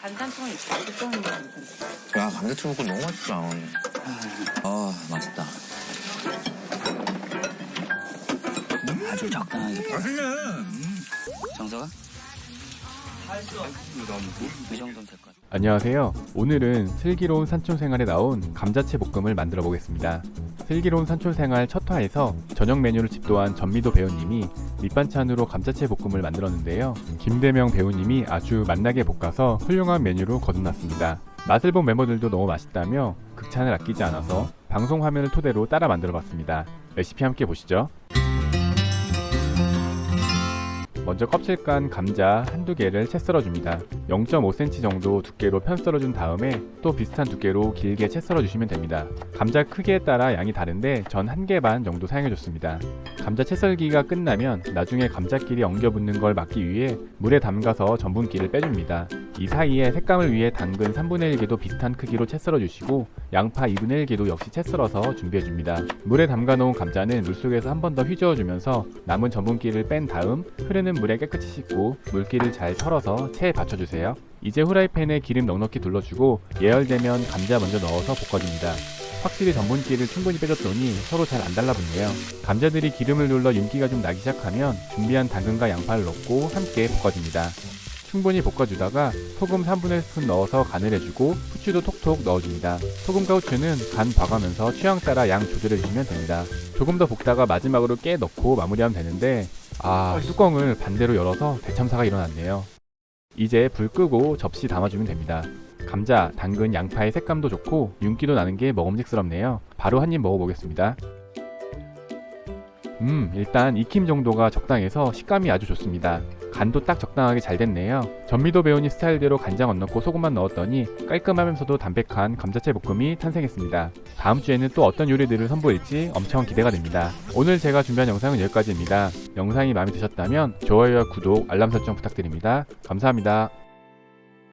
반찬통이 자주 떠오르는 거야 감자튀김 너무 맛있다. 아 맛있다. 아주 적당하게 맛있네. 정서가? 이 정도면 될것 같아. 안녕하세요. 오늘은 슬기로운 산촌 생활에 나온 감자채 볶음을 만들어 보겠습니다. 슬기로운 산촌 생활 첫 화에서 저녁 메뉴를 집도한 전미도 배우님이 밑반찬으로 감자채 볶음을 만들었는데요. 김대명 배우님이 아주 맛나게 볶아서 훌륭한 메뉴로 거듭났습니다. 맛을 본 멤버들도 너무 맛있다며 극찬을 아끼지 않아서 방송 화면을 토대로 따라 만들어 봤습니다. 레시피 함께 보시죠. 먼저 껍질 깐 감자 한두 개를 채 썰어줍니다. 0.5cm 정도 두께로 편 썰어준 다음에 또 비슷한 두께로 길게 채 썰어주시면 됩니다. 감자 크기에 따라 양이 다른데 전 한 개 반 정도 사용해줬습니다. 감자 채 썰기가 끝나면 나중에 감자끼리 엉겨붙는 걸 막기 위해 물에 담가서 전분기를 빼줍니다. 이 사이에 색감을 위해 당근 3분의 1개도 비슷한 크기로 채 썰어주시고 양파 2분의 1개도 역시 채 썰어서 준비해줍니다. 물에 담가 놓은 감자는 물속에서 한 번 더 휘저어주면서 남은 전분기를 뺀 다음 흐르는 물에 깨끗이 씻고 물기를 잘 털어서 체에 받쳐주세요. 이제 후라이팬에 기름 넉넉히 둘러주고 예열되면 감자 먼저 넣어서 볶아줍니다. 확실히 전분기를 충분히 빼줬더니 서로 잘 안 달라붙네요. 감자들이 기름을 눌러 윤기가 좀 나기 시작하면 준비한 당근과 양파를 넣고 함께 볶아줍니다. 충분히 볶아주다가 소금 3분의 1스푼 넣어서 간을 해주고 후추도 톡톡 넣어줍니다. 소금과 후추는 간 봐가면서 취향 따라 양 조절해주시면 됩니다. 조금 더 볶다가 마지막으로 깨 넣고 마무리하면 되는데 아 뚜껑을 반대로 열어서 대참사가 일어났네요. 이제 불 끄고 접시 담아주면 됩니다. 감자, 당근, 양파의 색감도 좋고 윤기도 나는 게 먹음직스럽네요. 바로 한 입 먹어보겠습니다. 음, 일단 익힘 정도가 적당해서 식감이 아주 좋습니다. 간도 딱 적당하게 잘 됐네요. 전미도 배우니 스타일대로 간장 안 넣고 소금만 넣었더니 깔끔하면서도 담백한 감자채 볶음이 탄생했습니다. 다음 주에는 또 어떤 요리들을 선보일지 엄청 기대가 됩니다. 오늘 제가 준비한 영상은 여기까지입니다. 영상이 마음에 드셨다면 좋아요와 구독, 알람 설정 부탁드립니다. 감사합니다.